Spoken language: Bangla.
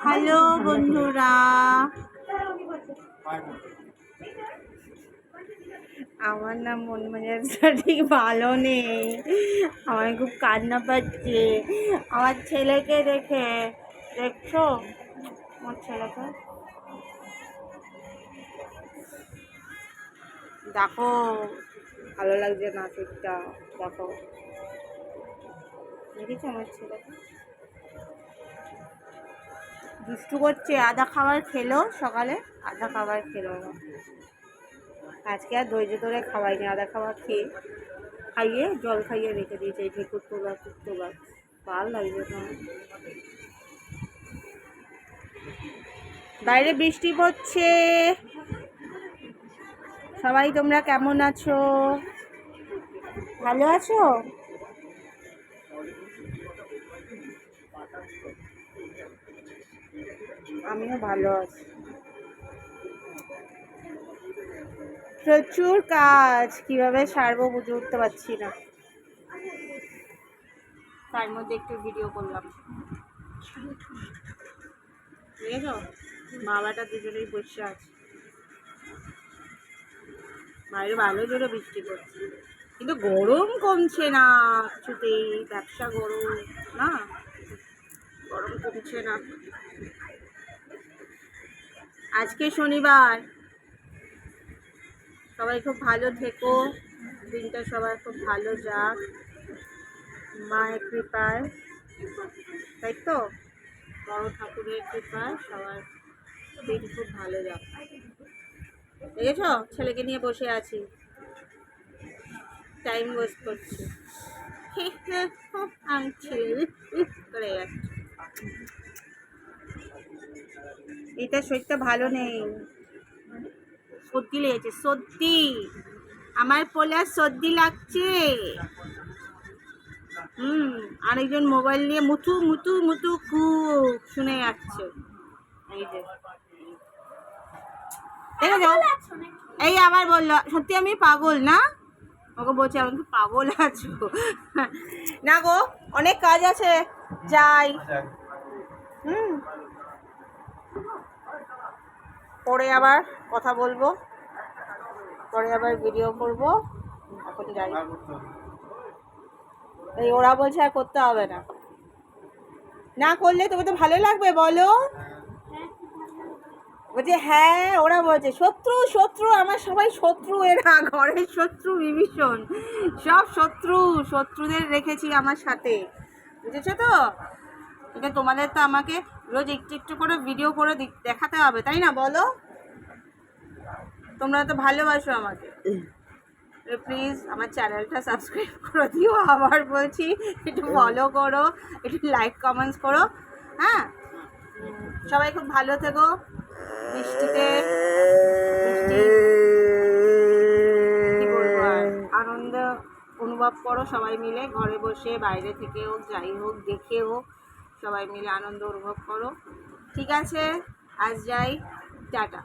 হ্যালো বন্ধুরা। আমার না মন মেজাজটা ঠিক ভালো নেই। আমার খুব কান্না পাচ্ছে। আমার ছেলেকে দেখে, দেখছ? আমার ছেলেকে? দেখো, ভালো লাগছে না ঠিকটা দেখো। দেখেছ আমার ছেলেকে? দুষ্টু করছে আধা খাবার খেলো সকালে আধা খাবার খেলো না। আজকে আর ধৈর্য ধরে খাওয়াইনি আধা খাবার খেয়ে খাইয়ে, জল খাইয়ে রেখে দিয়েছে, এই ঠেকুর তোলা তোলা। ভালো লাগছে না। বাইরে বৃষ্টি পড়ছে। সবাই তোমরা কেমন আছো? ভালো আছো? আমিও ভালো আছি। প্রচুর কাজ, কীভাবে সারবো বুঝে উঠতে পারছি না। তার মধ্যে একটু ভিডিও করলাম। বাবাটা দুজনেই বসে আছে। বাইরে ভালো জোরে বৃষ্টি পড়ছে। কিন্তু গরম কমছে না, কিছুতেই। ব্যবসা গরম, না? গরম কমছে না। আজকে শনিবার। সবাই খুব ভালো থেকো। দিনটা সবাই খুব ভালো যাক। মায়ের কৃপায়। তাই তো? বড় ঠাকুরের কৃপায় সবার দিন খুব ভালো যাক। দেখেছ? ছেলেকে নিয়ে বসে আছি। টাইম ওয়েস্ট করছি। আমি ছেলে করে যাচ্ছি। এটা শরীরটা ভালো নেই। সর্দি লেগেছে, সর্দি। আমার পোলার সর্দি লাগছে। হুম, আরেকজন মোবাইল নিয়ে মুতু মুতু মুতু খুব শুনে যাচ্ছে। এই যে। এই আবার বলল, সত্যি আমি পাগল না? ওকে বলছে কি পাগল আছো? না গো, অনেক কাজ আছে। যাই। হুম। পরে আবার কথা বলব। পরে আবার ভিডিও করব। এই ওরা বলছে আর করতে হবে না। না করলে তোকে তো ভালো লাগবে, বলো। বলছে হ্যাঁ ওরা বলছে, শত্রু শত্রু, আমার সবাই শত্রু, এরা ঘরের শত্রু বিভীষণ। সব শত্রু, শত্রুদের রেখেছি আমার সাথে। বুঝেছ তো? এটা তোমাদের তো আমাকে রোজ একটু একটু করে ভিডিও করে দেখাতে হবে, তাই না বলো? তোমরা তো ভালোবাসো আমাকে। প্লিজ আমার চ্যানেলটা সাবস্ক্রাইব করে দিও, আবার বলছি, একটু ফলো করো, একটু লাইক কমেন্টস করো হ্যাঁ? সবাই খুব ভালো থেকো, বৃষ্টিতে আনন্দ অনুভব করো সবাই মিলে, ঘরে বসে, বাইরে থেকে হোক, যাই হোক, দেখে হোক। সবাই মিলে আনন্দ অনুভব করো। ঠিক আছে আজ যাই টাটা।